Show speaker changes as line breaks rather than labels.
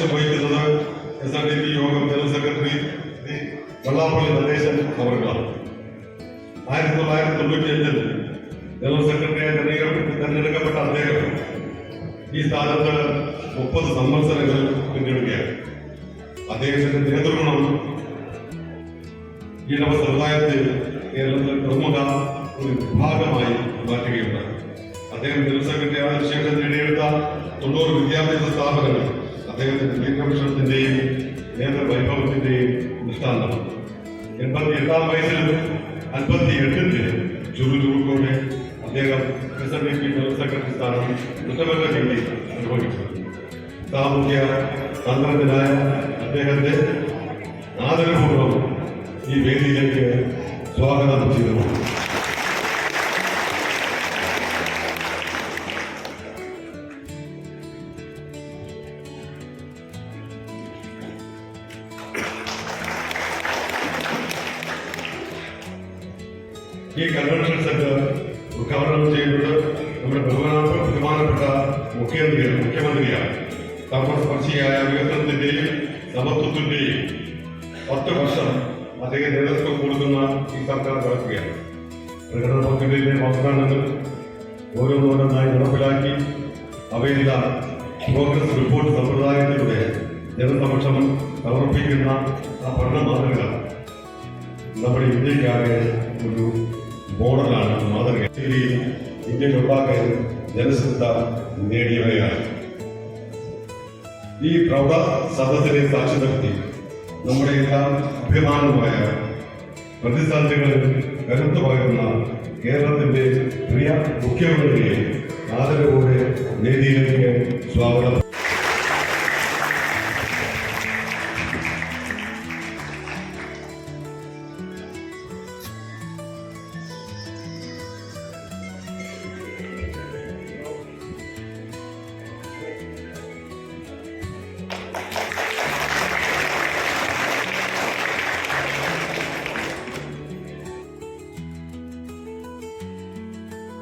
അധ്യക്ഷം വഹിക്കുന്നത് S R D P യോഗം general secretary Shri Vellappally Natesan അവർക്കാണ് ആയിരത്തി തൊള്ളായിരത്തി തൊണ്ണൂറ്റി അഞ്ചിൽ ജനറൽ സെക്രട്ടറിയായി തെരഞ്ഞെടുക്കപ്പെട്ട അദ്ദേഹം ഈ സ്ഥാനത്ത് മുപ്പത് സംവത്സരങ്ങൾ പിന്നിടുകയാണ് അദ്ദേഹത്തിന്റെ നേതൃഗുണം നവ സമുദായത്തെ കേരളത്തിലെ പ്രമുഖ ഒരു വിഭാഗമായി മാറ്റുകയുണ്ടായി. അദ്ദേഹം ജനറൽ സെക്രട്ടറി ആയ ശേഷം നേടിയെടുത്ത തൊണ്ണൂറ് വിദ്യാഭ്യാസ സ്ഥാപനങ്ങൾ അദ്ദേഹത്തിന്റെ ദീർഘവീക്ഷണത്തിന്റെയും നേതൃവൈഭവത്തിന്റെയും ദൃഷ്ടാന്തം. എൺപത്തി എട്ടാം വയസ്സിൽ അൻപത്തി എട്ടിന് ചുറുചുറുക്കോടെ അദ്ദേഹം S N D P general secretary സ്ഥാനം കുറ്റമറ്റ രീതിയിൽ നിർവഹിച്ചു സാമൂഹ്യ തന്ത്രജ്ഞനായ അദ്ദേഹത്തെ ആദരപൂർവം ഈ വേദിയിലേക്ക് സ്വാഗതം ചെയ്തു. ഈ കൺവെൻഷൻ സെന്റർ ഉദ്ഘാടനം ചെയ്യുന്നത് നമ്മുടെ ബഹുമാന ബഹുമാനപ്പെട്ട മുഖ്യമന്ത്രിയാണ് മുഖ്യമന്ത്രിയാണ്. കർമ്മസ്പർശിയായ വികസനത്തിന്റെയും സമത്വത്തിന്റെയും പത്ത് വർഷം അദ്ദേഹം നേതൃത്വം കൊടുക്കുന്ന ഈ സർക്കാർ നടക്കുകയാണ് പ്രകടന പദ്ധതിയിലെ വാഗ്ദാനങ്ങൾ ഓരോന്നോരോന്നായി നടപ്പിലാക്കി അവയെല്ലാം പ്രോഗ്രസ് റിപ്പോർട്ട് സമ്പ്രദായത്തിലൂടെ ജനസമക്ഷം സമർപ്പിക്കുന്ന ആ പഠന മാതൃക നമ്മുടെ ഇന്ത്യക്കാകെ ഒരു മോഡലാണ് മാതൃക ഇന്ത്യൻ ഇന്ത്യയിലൊട്ടാകെ ജനശ്രദ്ധ നേടിയവയാണ്. ഈ പ്രൗഢ സദസ്സിനെ സാക്ഷി നിർത്തി നമ്മുടെ എല്ലാം അഭിമാനമായ പ്രതിസന്ധികളിൽ കരുത്തു പകരുന്ന കേരളത്തിന്റെ പ്രിയ മുഖ്യമന്ത്രിയെ ആദരവോടെ വേദിയിലേക്ക് സ്വാഗതം.